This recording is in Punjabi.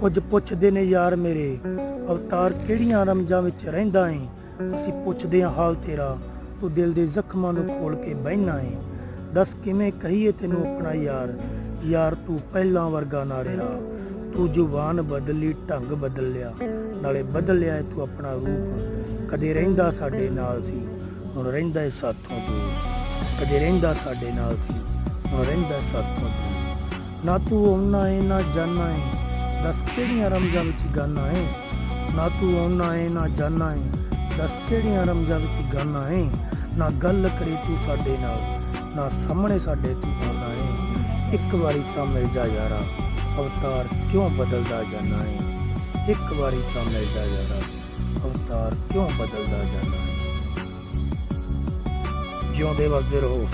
ਕੁਝ ਪੁੱਛਦੇ ਨੇ ਯਾਰ ਮੇਰੇ, ਅਵਤਾਰ ਕਿਹੜੀਆਂ ਰਮਜਾਂ ਵਿੱਚ ਰਹਿੰਦਾ ਏ? ਅਸੀਂ ਪੁੱਛਦੇ ਹਾਂ ਹਾਲ ਤੇਰਾ, ਤੂੰ ਦਿਲ ਦੇ ਜ਼ਖਮਾਂ ਨੂੰ ਖੋਲ ਕੇ ਬਹਿਨਾ ਏ। ਦੱਸ ਕਿਵੇਂ ਕਹੀਏ ਤੈਨੂੰ ਆਪਣਾ ਯਾਰ? ਯਾਰ ਤੂੰ ਪਹਿਲਾਂ ਵਰਗਾ ਨਾ ਰਿਹਾ। ਤੂੰ ਜ਼ੁਬਾਨ ਬਦਲੀ, ਢੰਗ ਬਦਲ ਲਿਆ। ਨਾਲੇ ਬਦਲ ਲਿਆ ਏ ਤੂੰ ਆਪਣਾ ਰੂਪ। ਕਦੇ ਰਹਿੰਦਾ ਸਾਡੇ ਨਾਲ ਸੀ, ਹੁਣ ਰਹਿੰਦਾ ਏ ਸਾਥੋਂ ਦੂਰ। ਕਦੇ ਰਹਿੰਦਾ ਸਾਡੇ ਨਾਲ ਸੀ, ਹੁਣ ਰਹਿੰਦਾ ਸਾਥੋਂ ਦੂਰ। ਨਾ ਤੂੰ ਆਉਣਾ ਏ, ਨਾ ਜਾਣਾ ਏ। ਦੱਸ ਕਿਹੜੀਆਂ ਰਮਜ਼ਾਂ ਵਿੱਚ ਗਾਣਾ ਏ? ਨਾ ਤੂੰ ਆਉਣਾ ਏ, ਨਾ ਜਾਣਾ ਏ। ਦੱਸ ਕਿਹੜੀਆਂ ਰਮਜ਼ਾਂ ਵਿੱਚ ਗਾਣਾ ਏ? ਨਾ ਗੱਲ ਕਰੀ ਤੂੰ ਸਾਡੇ ਨਾਲ, ਨਾ ਸਾਹਮਣੇ ਸਾਡੇ ਤੂੰ ਆਉਣਾ ਏ। ਇੱਕ ਵਾਰੀ ਤਾਂ ਮਿਲ ਜਾ ਯਾਰਾ, ਅਵਤਾਰ ਕਿਉਂ ਬਦਲਦਾ ਜਾਣਾ ਏ? ਇੱਕ ਵਾਰੀ ਤਾਂ ਮਿਲ ਜਾ ਯਾਰਾ, ਅਵਤਾਰ ਕਿਉਂ ਬਦਲਦਾ ਜਾਣਾ ਏ? ਜਿਉਂਦੇ ਵਸਦੇ ਰਹੋ।